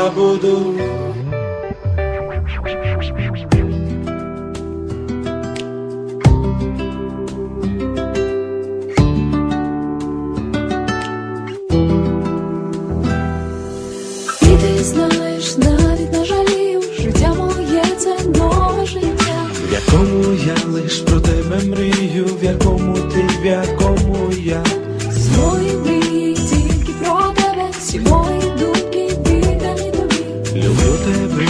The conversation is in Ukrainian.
Забуду. І ти знаєш, навіть не життя моє це нове життя. В якому я лиш про тебе мрію, в якому ти, в якому я. Свої